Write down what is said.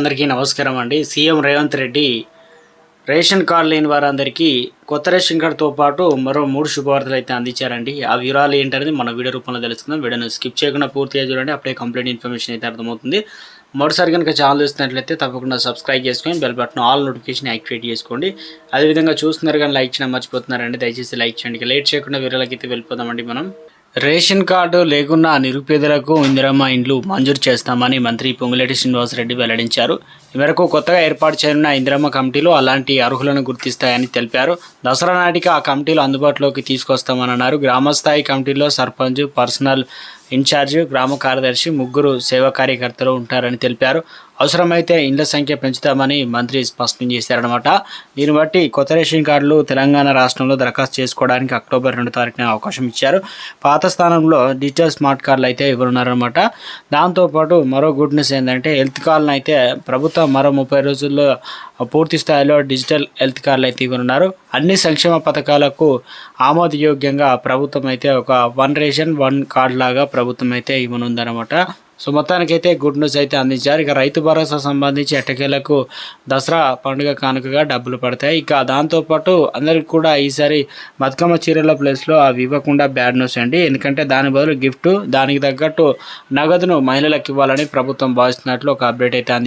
అందరికీ నమస్కారం అండి. CM Revanth Reddy ration card లేని వారందరికీ కొత్త రేషన్ కార్డుతో పాటు మరో మూడు శుభవార్తలు అయితే అందించారండి. ఆ వివరాలు ఏంటనేది మన వీడియో రూపంలో తెలుసుకుందాం. వీడియోను స్కిప్ చేయకుండా పూర్తిగా చూడండి. అప్పుడే కంప్లీట్ ఇన్ఫర్మేషన్ అయితే అర్థమవుతుంది. మరోసారి కనుక ఛానల్ చూస్తున్నట్లయితే తప్పకుండా సబ్స్క్రైబ్ చేసుకొని bell button all notification activate చేసుకోండి. అదేవిధంగా చూస్తున్నారు కానీ లైక్ చేయడం మర్చిపోతున్నారండి. దయచేసి లైక్ చేయండి. లేట్ చేయకుండా వీరాలకైతే అయితే వెళ్ళిపోదామండి మనం. రేషన్ కార్డు లేకున్నా నిరుపేదలకు ఇందిరమ్మ ఇండ్లు మంజూరు చేస్తామని మంత్రి పొంగులేటి శ్రీనివాసరెడ్డి వెల్లడించారు. ఈ మేరకు కొత్తగా ఏర్పాటు చేయనున్న ఇందిరమ్మ కమిటీలు అలాంటి అర్హులను గుర్తిస్తాయని తెలిపారు. దసరా నాటికి ఆ కమిటీలు అందుబాటులోకి తీసుకొస్తామని అన్నారు. గ్రామస్థాయి కమిటీలో సర్పంచ్ పర్సనల్ ఇన్ఛార్జి గ్రామ కార్యదర్శి ముగ్గురు సేవా కార్యకర్తలు ఉంటారని తెలిపారు. అవసరమైతే ఇండ్ల సంఖ్య పెంచుతామని మంత్రి స్పష్టం చేశారనమాట దీన్ని బట్టి కొత్త రేషన్ కార్డులు తెలంగాణ రాష్ట్రంలో దరఖాస్తు చేసుకోవడానికి అక్టోబర్ రెండు తారీఖున అవకాశం ఇచ్చారు. పాత స్థానంలో డిజిటల్ స్మార్ట్ కార్డులు అయితే ఇవ్వనున్నారనమాట దాంతోపాటు మరో గుడ్ న్యూస్ ఏంటంటే హెల్త్ కార్డులను అయితే ప్రభుత్వం మరో ముప్పై రోజుల్లో పూర్తి స్థాయిలో డిజిటల్ హెల్త్ కార్డులు అయితే ఇవ్వనున్నారు. అన్ని సంక్షేమ పథకాలకు ఆమోదయోగ్యంగా ప్రభుత్వం అయితే ఒక వన్ రేషన్ వన్ కార్డు లాగా ప్రభుత్వం అయితే ఇవ్వనుందనమాట సో మొత్తానికైతే గుడ్ న్యూస్ అయితే అందించారు. ఇక రైతు భరోసా సంబంధించి ఎట్టకేలకు దసరా పండుగ కానుకగా డబ్బులు పడతాయి. ఇక దాంతోపాటు అందరికి కూడా ఈసారి బతుకమ్మ చీరల ప్లేస్లో అవి ఇవ్వకుండా బ్యాడ్ న్యూస్ అండి. ఎందుకంటే దాని బదులు గిఫ్ట్ దానికి తగ్గట్టు నగదును మహిళలకు ఇవ్వాలని ప్రభుత్వం భావిస్తున్నట్లు ఒక అప్డేట్ అయితే